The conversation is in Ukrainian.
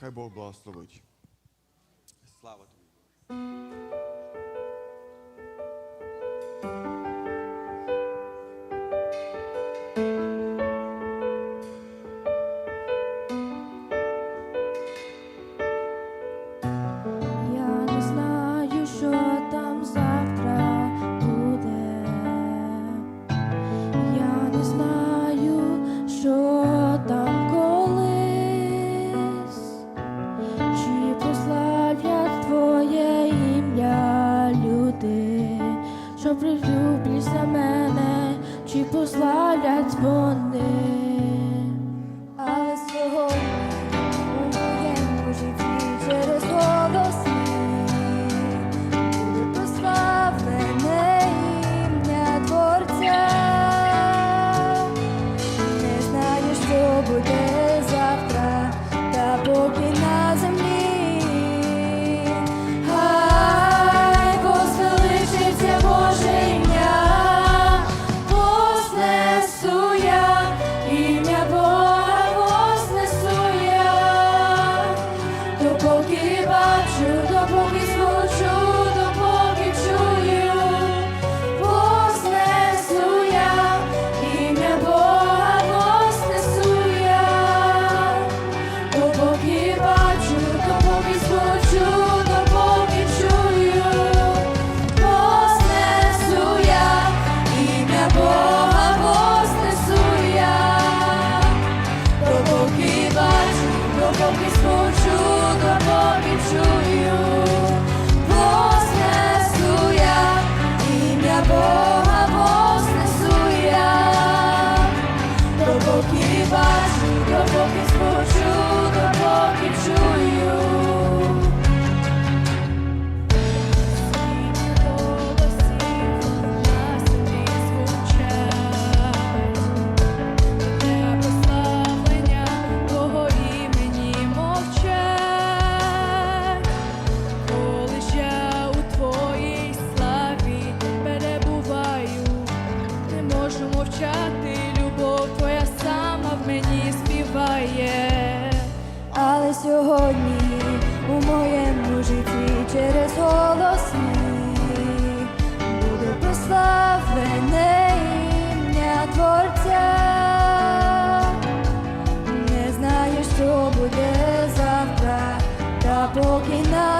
Хай Бог благословить. Слава тобі. Боже. що привлюблюсь за мене, чи послалять вони. walking up.